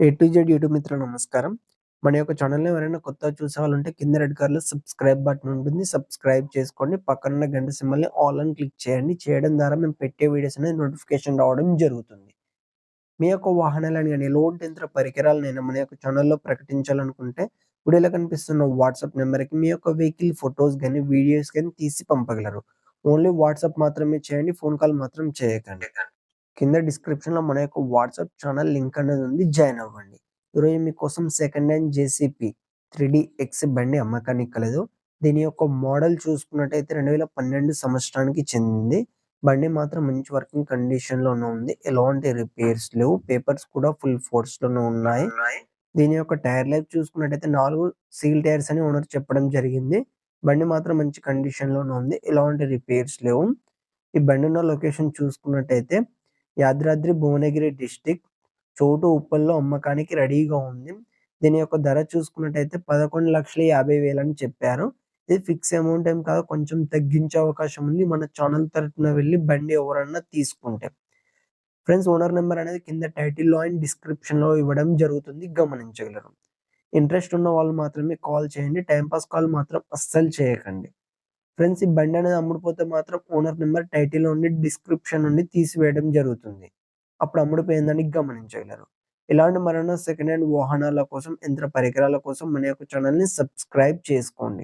A to Z YouTube మిత్రులు నమస్కారం. మన యొక్క ఛానల్‌ని ఎవరైనా కొత్తగా చూసేవాళ్ళుంటే కింద రెడ్ కలర్‌లో సబ్స్క్రైబ్ బటన్ ఉంటుంది. సబ్స్క్రైబ్ చేసుకోండి. పక్కనున్న గంట సింబల్‌ని ఆల్ అని క్లిక్ చేయండి. చేయడం ద్వారా మేము పెట్టే వీడియోస్ అనేది నోటిఫికేషన్ రావడం జరుగుతుంది. మీ యొక్క వాహనాలను కానీ లోన్ యంత్ర పరికరాలనైనా మన యొక్క ఛానల్‌లో ప్రకటించాలనుకుంటే వీడియోలో కనిపిస్తున్న వాట్సాప్ నెంబర్కి మీ యొక్క వెహికల్ ఫోటోస్ కానీ వీడియోస్ కానీ తీసి పంపగలరు. ఓన్లీ వాట్సాప్ మాత్రమే చేయండి. ఫోన్ కాల్ మాత్రం చేయకండి. కింద డిస్క్రిప్షన్‌లో మన యొక్క వాట్సాప్ ఛానల్ లింక్ అనేది ఉంది. జాయిన్ అవ్వండి. ఈరోజు మీకోసం సెకండ్ హ్యాండ్ జేసీపీ 3డీ ఎక్స్ బండి అమ్మకానికి కలదు. దీని యొక్క మోడల్ చూసుకున్నట్టయితే 2012 సంవత్సరానికి చెందింది. బండి మాత్రం మంచి వర్కింగ్ కండిషన్‌లోనే ఉంది. ఎలాంటి రిపేర్స్ లేవు. పేపర్స్ కూడా ఫుల్ ఫోర్స్‌లోనే ఉన్నాయి. దీని యొక్క టైర్ లైఫ్ చూసుకున్నట్టయితే నాలుగు సీల్ టైర్స్ అని ఓనర్ చెప్పడం జరిగింది. బండి మాత్రం మంచి కండిషన్‌లోనే ఉంది. ఎలాంటి రిపేర్స్ లేవు. ఈ బండి ఉన్న లొకేషన్ చూసుకున్నట్టయితే యాదాద్రి భువనగిరి డిస్టిక్ చోటు ఉప్పల్లో అమ్మకానికి రెడీగా ఉంది. దీని యొక్క ధర చూసుకున్నట్టయితే 11,50,000 అని చెప్పారు. ఇది ఫిక్స్ అమౌంట్ ఏం కాదు. కొంచెం తగ్గించే అవకాశం ఉంది. మన ఛానల్ తరపున వెళ్ళి బండి ఎవరన్నా తీసుకుంటే. ఫ్రెండ్స్ ఓనర్ నెంబర్ అనేది కింద టైటిల్‌లో అండ్ డిస్క్రిప్షన్‌లో ఇవ్వడం జరుగుతుంది. గమనించగలరు. ఇంట్రెస్ట్ ఉన్న వాళ్ళు మాత్రమే కాల్ చేయండి. టైంపాస్ పాస్ కాల్ మాత్రం అస్సలు చేయకండి. ఫ్రెండ్స్ ఈ బండి అనేది అమ్ముడుపోతే మాత్రం ఓనర్ నెంబర్ టైటిల్ నుండి డిస్క్రిప్షన్ నుండి తీసివేయడం జరుగుతుంది. అప్పుడు అమ్ముడుపోయిందని గమనించగలరు. ఇలాంటి మరణ సెకండ్ హ్యాండ్ వాహనాల కోసం, యంత్ర పరికరాల కోసం మన యొక్క ఛానల్‌ని సబ్స్క్రైబ్ చేసుకోండి.